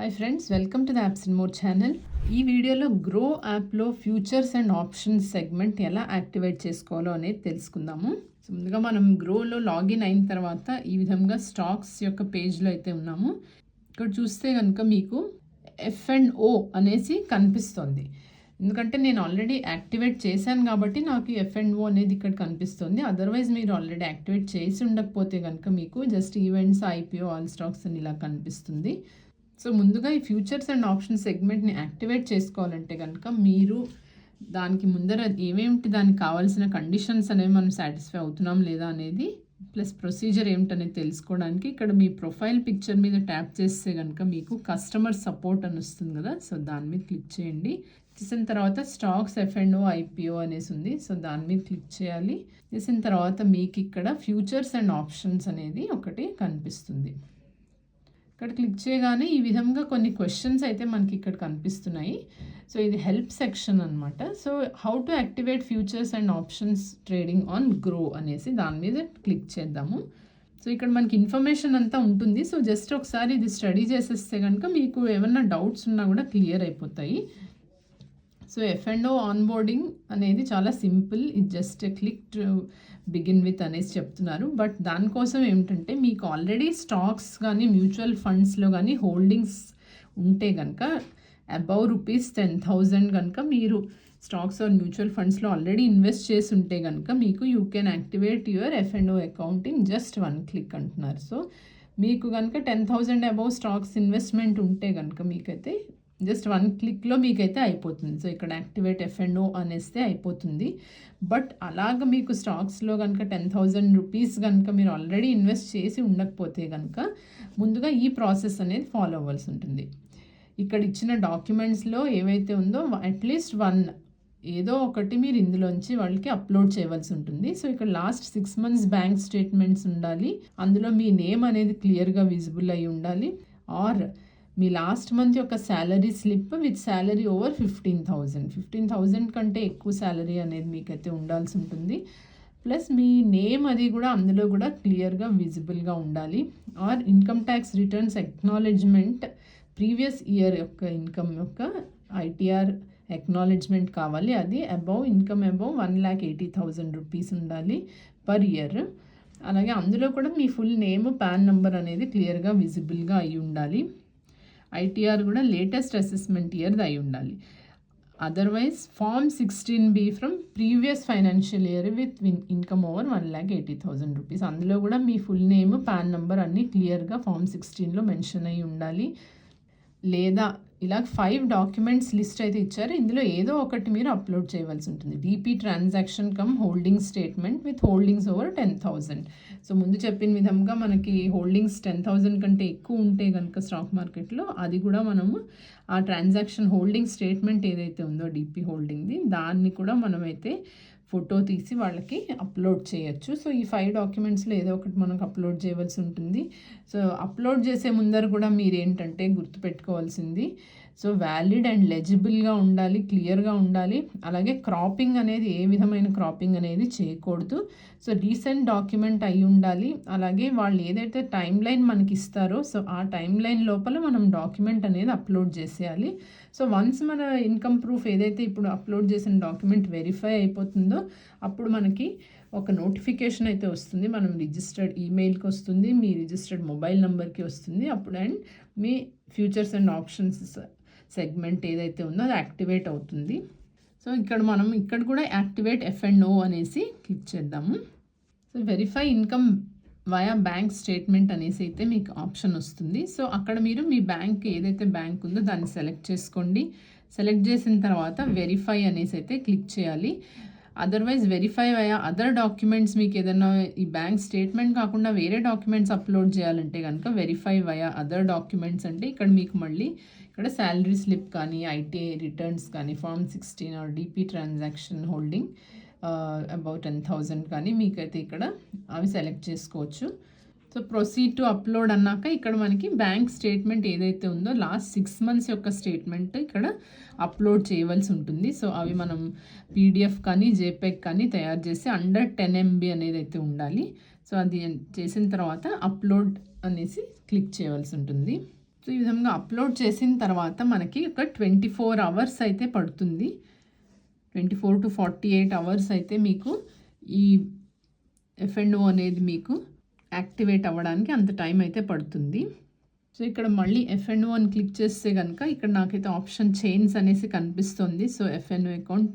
Hi friends welcome to the apps more channel ఈ వీడియోలో Groww యాప్లో ఫ్యూచర్స్ అండ్ ఆప్షన్స్ సెగ్మెంట్ ఎలా activate చేసుకోవాలో అనేది తెలుసుకుందాము. సో ముందుగా మనం గ్రోలో లాగిన్ అయిన తర్వాత ఈ విధంగా స్టాక్స్ యొక్క పేజ్లో అయితే ఉన్నాము. ఇక్కడ చూస్తే కనుక మీకు ఎఫ్ అండ్ ఓ అనేసి కనిపిస్తుంది. ఎందుకంటే నేను ఆల్రెడీ యాక్టివేట్ చేశాను కాబట్టి నాకు ఎఫ్ అండ్ ఓ అనేది ఇక్కడ కనిపిస్తుంది. అదర్వైజ్ మీరు ఆల్రెడీ యాక్టివేట్ చేసి ఉండకపోతే కనుక మీకు just events IPO all stocks అని ఇలా కనిపిస్తుంది. సో ముందుగా ఈ ఫ్యూచర్స్ అండ్ ఆప్షన్ సెగ్మెంట్ని యాక్టివేట్ చేసుకోవాలంటే కనుక మీరు దానికి ముందర ఏమేమిటి దానికి కావాల్సిన కండిషన్స్ అనేవి మనం సాటిస్ఫై అవుతున్నాం లేదా అనేది ప్లస్ ప్రొసీజర్ ఏమిటనేది తెలుసుకోవడానికి ఇక్కడ మీ ప్రొఫైల్ పిక్చర్ మీద ట్యాప్ చేస్తే కనుక మీకు కస్టమర్ సపోర్ట్ అని వస్తుంది కదా సో దాని మీద క్లిక్ చేయండి. చేసిన తర్వాత stocks F and O IPO అనేసి ఉంది సో దాని మీద క్లిక్ చేయాలి. చేసిన తర్వాత మీకు ఇక్కడ ఫ్యూచర్స్ అండ్ ఆప్షన్స్ అనేది ఒకటి కనిపిస్తుంది. ఇక్కడ క్లిక్ చేయగానే ఈ విధంగా కొన్ని క్వశ్చన్స్ అయితే మనకి ఇక్కడ కనిపిస్తున్నాయి. సో ఇది హెల్ప్ సెక్షన్ అనమాట so how to activate futures and options trading on Groww అనేసి దాని మీద క్లిక్ చేద్దాము. సో ఇక్కడ మనకి ఇన్ఫర్మేషన్ అంతా ఉంటుంది. సో జస్ట్ ఒకసారి ఇది స్టడీ చేసేస్తే కనుక మీకు ఏమన్నా డౌట్స్ ఉన్నా కూడా క్లియర్ అయిపోతాయి. So F and O onboarding అనేది చాలా simple. It just click to begin with అనేసి చెప్తున్నారు. బట్ దానికోసం ఏమిటంటే మీకు ఆల్రెడీ స్టాక్స్ కానీ మ్యూచువల్ ఫండ్స్లో కానీ హోల్డింగ్స్ ఉంటే కనుక అబౌవ్ రూపీస్ టెన్ థౌజండ్ కనుక మీరు స్టాక్స్ ఆర్ మ్యూచువల్ ఫండ్స్లో ఆల్రెడీ ఇన్వెస్ట్ చేసి ఉంటే కనుక మీకు you can activate your F and O accounting just one click అంటున్నారు. సో మీకు కనుక ten thousand above stocks investment ఉంటే కనుక మీకైతే జస్ట్ వన్ క్లిక్లో మీకైతే అయిపోతుంది. సో ఇక్కడ యాక్టివేట్ ఎఫ్ఎన్ఓ ఓ అనేస్తే అయిపోతుంది. బట్ అలాగ మీకు స్టాక్స్లో కనుక టెన్ థౌజండ్ రూపీస్ కనుక మీరు ఆల్రెడీ ఇన్వెస్ట్ చేసి ఉండకపోతే కనుక ముందుగా ఈ ప్రాసెస్ అనేది ఫాలో అవ్వాల్సి ఉంటుంది. ఇక్కడ ఇచ్చిన డాక్యుమెంట్స్లో ఏవైతే ఉందో అట్లీస్ట్ వన్ ఏదో ఒకటి మీరు ఇందులోంచి వాళ్ళకి అప్లోడ్ చేయవలసి ఉంటుంది. సో ఇక్కడ last six months bank statements ఉండాలి. అందులో మీ నేమ్ అనేది క్లియర్గా విజిబుల్ అయి ఉండాలి. ఆర్ మీ లాస్ట్ మంత్ యొక్క salary slip with salary over fifteen thousand. Fifteen thousand కంటే ఎక్కువ శాలరీ అనేది మీకైతే ఉండాల్సి ఉంటుంది. ప్లస్ మీ నేమ్ అది కూడా అందులో కూడా క్లియర్గా విజిబుల్గా ఉండాలి. Or income tax returns acknowledgement previous year యొక్క ఇన్కమ్ యొక్క ఐటీఆర్ ఎక్నాలెడ్జ్మెంట్ కావాలి. అది above income above one lakh eighty thousand rupees ఉండాలి పర్ ఇయర్. అలాగే అందులో కూడా మీ ఫుల్ నేమ్ పాన్ నెంబర్ అనేది క్లియర్గా విజిబుల్గా అయి ఉండాలి. ఐటీఆర్ కూడా లేటెస్ట్ అసెస్మెంట్ ఇయర్ది అయి ఉండాలి. Otherwise form sixteen B from previous financial year with win income over one lakh eighty thousand rupees అందులో కూడా మీ ఫుల్ నేమ్ పాన్ నెంబర్ అన్నీ క్లియర్గా ఫామ్ సిక్స్టీన్లో మెన్షన్ అయి ఉండాలి. లేదా ఇలా ఫైవ్ డాక్యుమెంట్స్ లిస్ట్ అయితే ఇచ్చారు. ఇందులో ఏదో ఒకటి మీరు అప్లోడ్ చేయవలసి ఉంటుంది. DP transaction cum holding statement with holdings over ten thousand so ముందు చెప్పిన విధంగా మనకి హోల్డింగ్స్ టెన్ థౌజండ్ కంటే ఎక్కువ ఉంటే కనుక స్టాక్ మార్కెట్లో అది కూడా మనము ఆ ట్రాన్సాక్షన్ హోల్డింగ్ స్టేట్మెంట్ ఏదైతే ఉందో డీపీ హోల్డింగ్ది దాన్ని కూడా మనమైతే ఫోటో తీసి వాళ్ళకి అప్లోడ్ చేయొచ్చు. సో ఈ ఫైవ్ డాక్యుమెంట్స్లో ఏదో ఒకటి మనకు అప్లోడ్ చేయవలసి ఉంటుంది. సో అప్లోడ్ చేసే ముందర కూడా మీరు ఏంటంటే గుర్తుపెట్టుకోవాల్సింది. సో వ్యాలిడ్ అండ్ లెజిబుల్గా ఉండాలి క్లియర్గా ఉండాలి. అలాగే క్రాపింగ్ అనేది ఏ విధమైన క్రాపింగ్ అనేది చేయకూడదు. సో రీసెంట్ డాక్యుమెంట్ అయి ఉండాలి. అలాగే వాళ్ళు ఏదైతే టైం లైన్ మనకి ఇస్తారో సో ఆ టైం లైన్ లోపల మనం డాక్యుమెంట్ అనేది అప్లోడ్ చేసేయాలి. సో వన్స్ మన ఇన్కమ్ ప్రూఫ్ ఏదైతే ఇప్పుడు అప్లోడ్ చేసిన డాక్యుమెంట్ వెరిఫై అయిపోతుందో అప్పుడు మనకి ఒక నోటిఫికేషన్ అయితే వస్తుంది. మనం రిజిస్టర్డ్ ఈమెయిల్కి వస్తుంది మీ రిజిస్టర్డ్ మొబైల్ నెంబర్కి వస్తుంది. అప్పుడు అండ్ మీ ఫ్యూచర్స్ అండ్ ఆప్షన్స్ సెగ్మెంట్ ఏదైతే ఉందో అది యాక్టివేట్ అవుతుంది. సో ఇక్కడ మనం ఇక్కడ కూడా యాక్టివేట్ ఎఫ్ అండ్ ఓ అనేసి క్లిక్ చేద్దాము. So verify income via bank statement అనేసి అయితే మీకు ఆప్షన్ వస్తుంది. సో అక్కడ మీరు మీ బ్యాంక్ ఏదైతే బ్యాంక్ ఉందో దాన్ని సెలెక్ట్ చేసుకోండి. సెలెక్ట్ చేసిన తర్వాత వెరిఫై అనేసి అయితే క్లిక్ చేయాలి. అదర్వైజ్ వెరిఫై అయ్యా అదర్ డాక్యుమెంట్స్ మీకు ఏదైనా ఈ బ్యాంక్ స్టేట్మెంట్ కాకుండా వేరే డాక్యుమెంట్స్ అప్లోడ్ చేయాలంటే కనుక వెరిఫై వయా అదర్ డాక్యుమెంట్స్ అంటే ఇక్కడ మీకు మళ్ళీ ఇక్కడ శాలరీ స్లిప్ కానీ ఐటీఐ రిటర్న్స్ కానీ form sixteen or DP transaction holding about ten thousand కానీ మీకైతే ఇక్కడ అవి సెలెక్ట్ చేసుకోవచ్చు. సో ప్రొసీడ్ టు అప్లోడ్ అన్నాక ఇక్కడ మనకి బ్యాంక్ స్టేట్మెంట్ ఏదైతే ఉందో లాస్ట్ సిక్స్ మంత్స్ యొక్క స్టేట్మెంట్ ఇక్కడ అప్లోడ్ చేయవలసి ఉంటుంది. సో అవి మనం పీడిఎఫ్ కానీ జేపెక్ కానీ తయారు చేసి అండర్ టెన్ ఎంబీ అనేది అయితే ఉండాలి. సో అది చేసిన తర్వాత అప్లోడ్ అనేసి క్లిక్ చేయవలసి ఉంటుంది. సో ఈ విధంగా అప్లోడ్ చేసిన తర్వాత మనకి ఒక ట్వంటీ ఫోర్ అవర్స్ అయితే పడుతుంది. Twenty four to forty eight hours అయితే మీకు ఈ ఎఫ్ఎండ్ఓ అనేది మీకు యాక్టివేట్ అవ్వడానికి అంత టైం అయితే పడుతుంది. సో ఇక్కడ మళ్ళీ ఎఫ్ఎన్ఓ అని క్లిక్ చేస్తే కనుక ఇక్కడ నాకైతే ఆప్షన్ చైన్స్ అనేసి కనిపిస్తుంది. So FnO account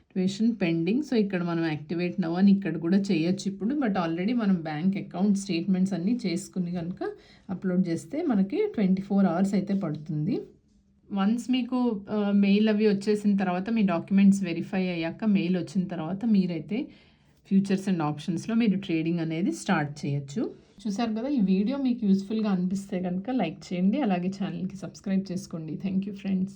activation pending. So ఇక్కడ మనం యాక్టివేట్ నవ్ అని ఇక్కడ కూడా చేయొచ్చు ఇప్పుడు. బట్ ఆల్రెడీ మనం బ్యాంక్ అకౌంట్ స్టేట్మెంట్స్ అన్నీ చేసుకుని కనుక అప్లోడ్ చేస్తే మనకి ట్వంటీ ఫోర్ అవర్స్ అయితే పడుతుంది. వన్స్ మీకు మెయిల్ అవి వచ్చేసిన తర్వాత మీ డాక్యుమెంట్స్ వెరిఫై అయ్యాక మెయిల్ వచ్చిన తర్వాత మీరైతే ఫ్యూచర్స్ అండ్ ఆప్షన్స్లో మీరు ట్రేడింగ్ అనేది స్టార్ట్ చేయొచ్చు. చూసారు కదా ఈ వీడియో మీకు యూస్ఫుల్గా అనిపిస్తే కనుక లైక్ చేయండి అలాగే ఛానల్కి సబ్స్క్రైబ్ చేసుకోండి. Thank you friends